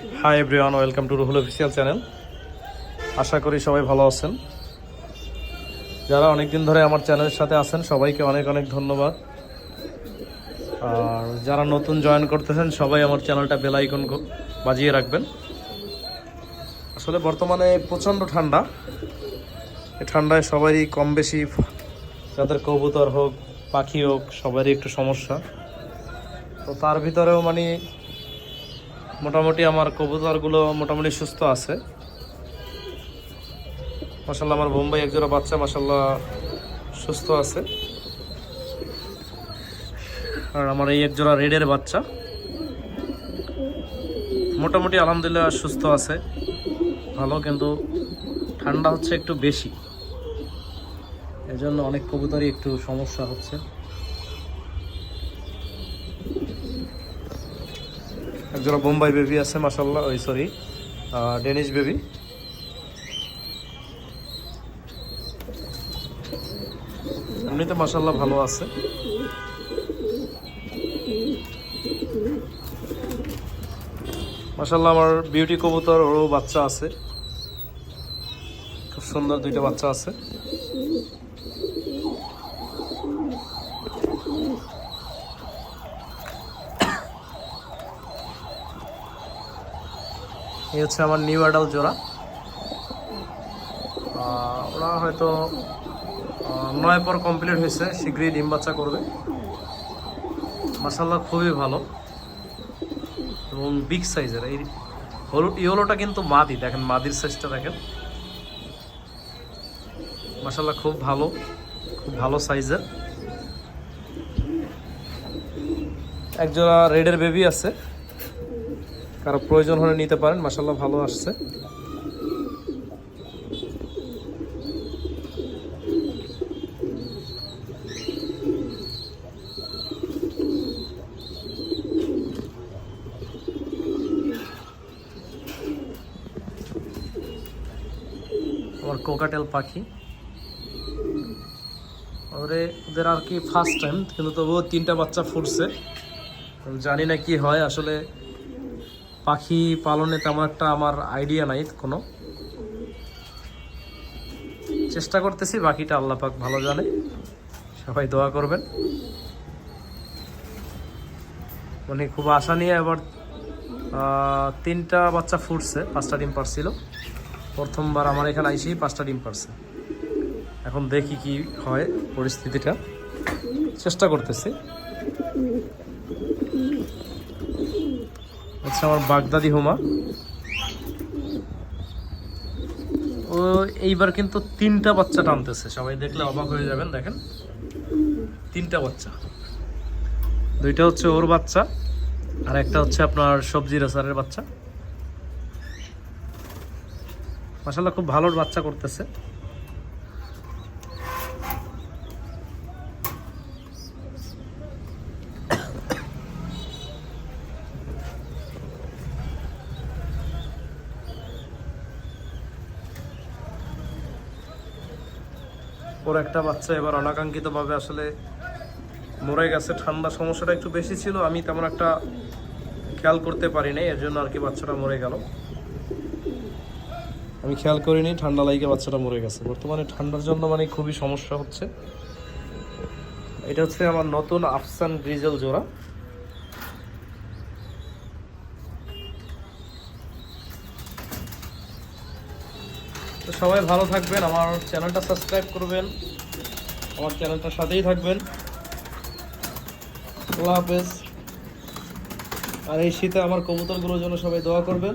Hi everyone welcome to Ruhul official channel আশা করি সবাই ভালো আছেন। যারা অনেক দিন ধরে আমার চ্যানেলের সাথে আছেন, সবাইকে অনেক অনেক ধন্যবাদ। আর যারা নতুন জয়েন করতেছেন, সবাই আমার চ্যানেলটা বেল আইকন বাজিয়ে রাখবেন। আসলে বর্তমানে প্রচণ্ড ঠান্ডা। এই ঠান্ডায় সবারই কম বেশি যাদের কবুতর হোক, পাখি হোক, সবারই একটু সমস্যা। তো তার ভিতরেও মানে মোটামুটি আমার কবুতরগুলো মোটামুটি সুস্থ আছে। মাসাল্লাহ আমার বোম্বাই একজোড়া বাচ্চা মাসাল্লাহ সুস্থ আছে। আর আমার এই একজোড়া রেডের বাচ্চা। মোটামুটি আলহামদুলিল্লাহ সুস্থ আছে। ভালো কিন্তু ঠান্ডা হচ্ছে একটু বেশি। এজন্য অনেক কবুতরই একটু সমস্যা হচ্ছে। একজোড়া বোম্বাই বেবি আছে মাসাল্লাহ ওই সরি ডেনিশ বেবি এমনিতে মাসাল্লাহ ভালো আছে। মাসাল্লাহ আমার বিউটি কবুতর, ওরও বাচ্চা আছে। খুব সুন্দর দুইটা বাচ্চা আছে। এই হচ্ছে আমার নিউ অ্যাডাল জোড়া। ওরা হয়তো নয় পর কমপ্লিট হয়েছে, শীঘ্রই ডিম বাচ্চা করবে। মাসাল্লাহ খুবই ভালো। এবং বিগ সাইজের এই হলুদ ইয়েলোটা কিন্তু মাদি, দেখেন মাদির সাইজটা দেখেন। মাসাল্লাহ খুব ভালো খুব ভালো সাইজের একজোড়া রেডের বেবি আছে। কারও প্রয়োজন হলে নিতে পারেন মাসাল্লাহ ভালো আসছে। আমার কোকাটেল পাখি। ওরে, ওদের আর কি ফার্স্ট টাইম কিন্তু তবুও তিনটা বাচ্চা ফুটছে। জানি না কি হয়, আসলে পাখি পালনে তেমন একটা আমার আইডিয়া নাই কোনো। চেষ্টা করতেছি, বাকিটা আল্লাহ পাক ভালো জানে। সবাই দোয়া করবেন। মানে খুব আশা নিয়ে এবার তিনটা বাচ্চা ফুটছে, পাঁচটা ডিম পারছিল। প্রথমবার আমার এখানে আইসেই পাঁচটা ডিম পারছে। এখন দেখি কি হয় পরিস্থিতিটা। চেষ্টা করতেছি। আচ্ছা আমার বাগদাদি হুমা। ও এইবার কিন্তু তিনটা বাচ্চা টানতেছে। সবাই দেখলে অবাক হয়ে যাবেন, দেখেন। তিনটা বাচ্চা। দুইটা হচ্ছে ওর বাচ্চা, আর একটা হচ্ছে আপনার সবজি রেসারের বাচ্চা। মাসাল্লাহ খুব ভালো বাচ্চা করতেছে। ওর একটা বাচ্চা এবার অনাকাঙ্ক্ষিতভাবে আসলে মরে গেছে। ঠান্ডা সমস্যাটা একটু বেশি ছিল, আমি তেমন একটা খেয়াল করতে পারি নাই এর জন্য আর কি বাচ্চাটা মরে গেল। আমি খেয়াল করিনি, ঠান্ডা লাগে বাচ্চাটা মরে গেছে। বর্তমানে ঠান্ডার জন্য মানে খুবই সমস্যা হচ্ছে। এটা হচ্ছে আমার নতুন আফসান গ্রিজেল জোড়া। তো সবাই ভালো থাকবেন, আমার চ্যানেলটা সাবস্ক্রাইব করবেন, আমার চ্যানেলটার সাথেই থাকবেন। আল্লাহ হাফেজ। আর এই শীতে আমার কবুতরগুলোর জন্য সবাই দোয়া করবেন।